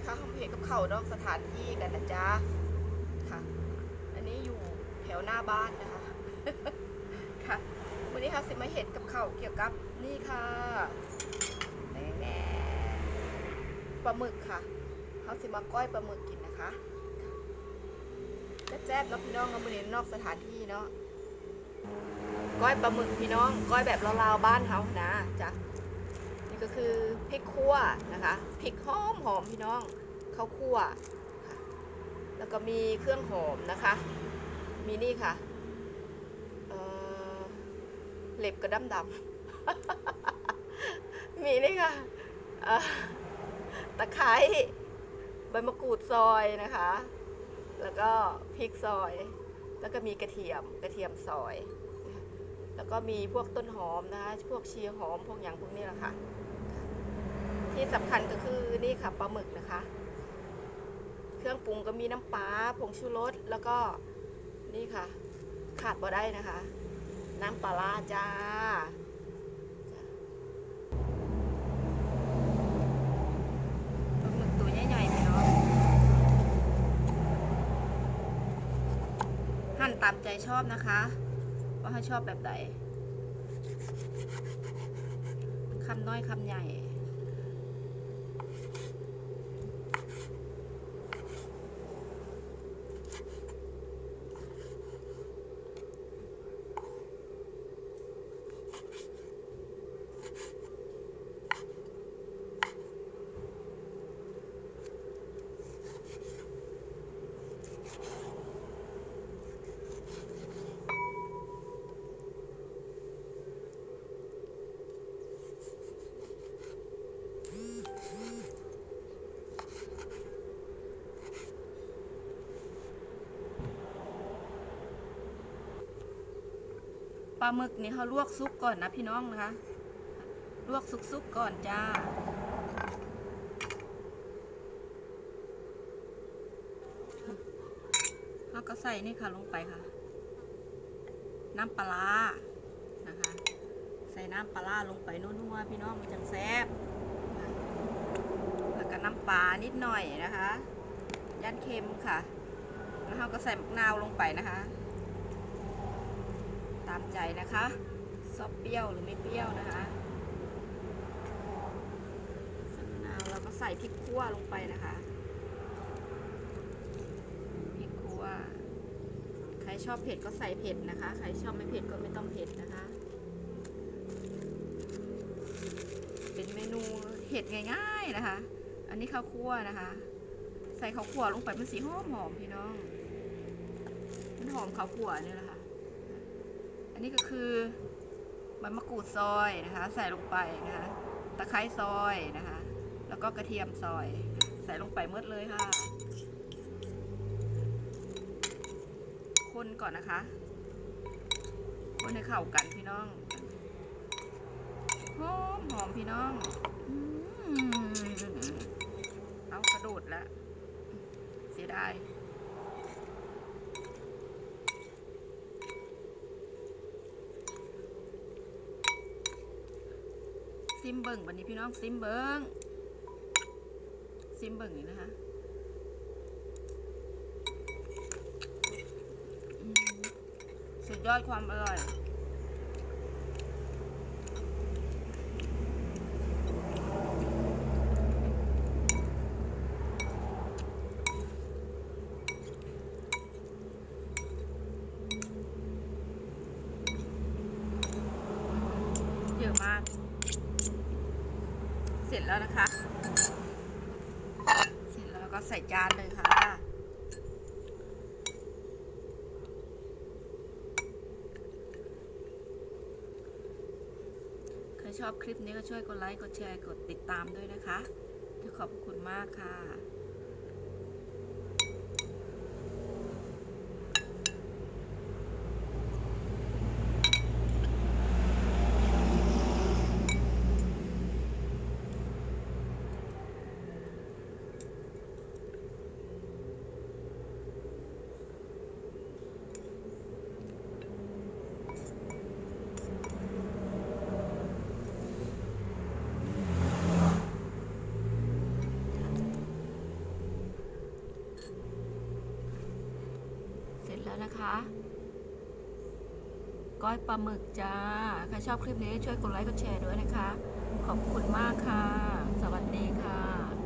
นะคะห้องเพจกับเขานอกสถานที่กันนะจ๊ะค่ะ อันนี้อยู่แถวหน้าบ้านนะคะ ค่ะวันนี้ค่ะสิมาเห็ดกับเขาเกี่ยวกับนี่ค่ะแน่ปลาหมึกค่ะเขาสิมาก้อยปลาหมึกกินนะคะแซ่บๆเนาะพี่น้องเอามาเรียนนอกสถานที่เนาะก้อยปลาหมึกพี่น้อง ก้อยแบบลาวๆบ้านเขานะจ้ะ ก็คือพริกขั่วนะคะพริกหอมหอมพี่น้องข้าวคั่วแล้วก็มีเครื่องหอมนะคะ มีนี่ค่ะเล็บกระดำดำมีนี่ค่ะตะไคร้ใบมะกรูดซอยนะคะ แล้วก็พริกซอย แล้วก็มีกระเทียมกระเทียมซอย แล้วก็มีพวกต้นหอมนะคะ พวกชีหอมพวกอย่างพวกนี้แหละค่ะ ที่สำคัญก็คือนี่ค่ะปลาหมึกนะคะ เครื่องปรุงก็มีน้ำปลาผงชูรสแล้วก็นี่ค่ะ ขาดบ่ได้นะคะ น้ำปลาร้าจ้าปลาหมึกตัวใหญ่ๆพี่น้องหั่นตามใจชอบนะคะ ว่าให้ชอบแบบใดคำน้อยคำใหญ่ ปลาหมึกนี่เขาลวกซุปก่อนนะพี่น้องนะคะ ลวกซุปๆก่อนจ้า แล้วก็ใส่นี่ค่ะลงไปค่ะ น้ำปลานะคะ ใส่น้ำปลาลงไปนัวๆพี่น้องมันจังแซ่บแล้วก็น้ำปลานิดหน่อยนะคะยันเค็มค่ะ แล้วเราก็ใส่มะนาวลงไปนะคะ ตามใจนะคะชอบเปรี้ยวหรือไม่เปรี้ยวนะคะใส่มะนาวแล้วก็ใส่พริกขั่วลงไปนะคะพริกขั่วใครชอบเผ็ดก็ใส่เผ็ดนะคะ ใครชอบไม่เผ็ดก็ไม่ต้องเผ็ดนะคะ เป็นเมนูเห็ดง่าย ๆนะคะ อันนี้ข้าวคั่วนะคะ ใส่ข้าวคั่วลงไปมันสีหอมหอมๆพี่น้อง มันหอมข้าวคั่วเนี่ยแหละค่ะ นนี้ก็คือใบมะกรูดซอยนะคะ ใส่ลงไปนะคะตะไคร้ซอยนะคะ แล้วก็กระเทียมซอย ใส่ลงไปเมื่อเลยค่ะ คนก่อนนะคะ คนให้เข้ากันพี่น้องหอมหอมพี่น้องอเอากระโดดแล้วเสียดาย ซิมเบิ่งวันนี้พี่น้องซิมเบิ่งซิมเบิ่งนี่นะคะสุดยอดความอร่อยเยอะมาก เสร็จแล้วนะคะ เสร็จแล้วก็ใส่จานเลยค่ะ ใครชอบคลิปนี้ก็ช่วยกดไลค์ กดแชร์ กดติดตามด้วยนะคะขอบคุณมากค่ะ นะคะ ก้อยปลาหมึกจ้า ใครชอบคลิปนี้ช่วยกดไลค์กดแชร์ด้วยนะคะ ขอบคุณมากค่ะ สวัสดีค่ะ